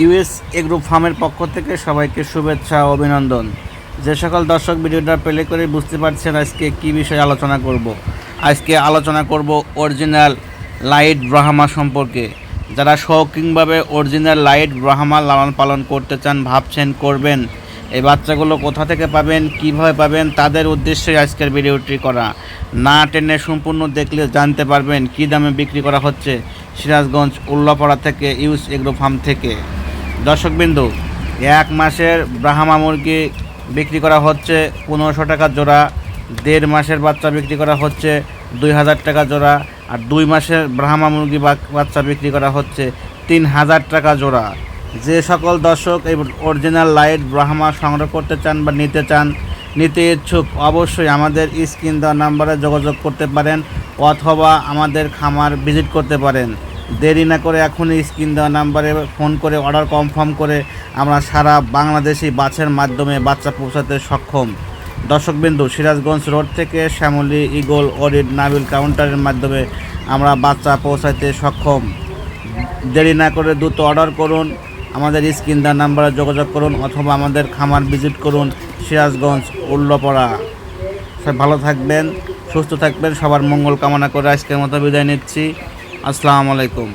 US agro ফার্মের পক্ষ থেকে সবাইকে শুভেচ্ছা ও অভিনন্দন। যে সকল দর্শক ভিডিওটা প্লে করে বুঝতে পারছেন আজকে কি বিষয়ে আলোচনা করব। আজকে আলোচনা করব অরিজিনাল লাইট ব্রাহ্মা সম্পর্কে। যারা শৌখিনভাবে অরিজিনাল লাইট ব্রাহ্মা লালন পালন করতে চান, ভাবছেন, করবেন, এই বাচ্চাগুলো কোথা থেকে পাবেন, কীভাবে পাবেন, তাদের উদ্দেশ্যে আজকের ভিডিওটি করা। না টেনে সম্পূর্ণ দেখলে জানতে পারবেন কী দামে বিক্রি করা হচ্ছে সিরাজগঞ্জ উল্লাপাড়া থেকে ইউস এগ্রো ফার্ম থেকে। দর্শকবিন্দু, এক মাসের ব্রাহ্মা মুরগি বিক্রি করা হচ্ছে পনেরোশো টাকা জোড়া, দেড় মাসের বাচ্চা বিক্রি করা হচ্ছে দুই হাজার টাকা জোড়া আর দুই মাসের ব্রাহ্মা মুরগি বাচ্চা বিক্রি করা হচ্ছে তিন হাজার টাকা জোড়া। যে সকল দর্শক এই অরিজিনাল লাইট ব্রাহ্মা সংগ্রহ করতে চান বা নিতে চান, নিতে ইচ্ছুক অবশ্যই আমাদের স্ক্রিন দেওয়া নাম্বারে যোগাযোগ করতে পারেন অথবা আমাদের খামার ভিজিট করতে পারেন। দেরি না করে এখনই স্ক্রিন দেওয়া নাম্বারে ফোন করে অর্ডার কনফার্ম করে আমরা সারা বাংলাদেশি বাসের মাধ্যমে বাচ্চা পৌঁছাতে সক্ষম। দর্শকবিন্দু, সিরাজগঞ্জ রোড থেকে শ্যামলী ইগল অডিট নাবিল কাউন্টারের মাধ্যমে আমরা বাচ্চা পৌঁছাতে সক্ষম। দেরি না করে দ্রুত অর্ডার করুন, আমাদের স্ক্রিন দেওয়া নাম্বারে যোগাযোগ করুন অথবা আমাদের খামার ভিজিট করুন সিরাজগঞ্জ, উল্লপড়া। সব ভালো থাকবেন, সুস্থ থাকবেন, সবার মঙ্গল কামনা করে আজকের মতো বিদায় নিচ্ছি। আসসালামু আলাইকুম।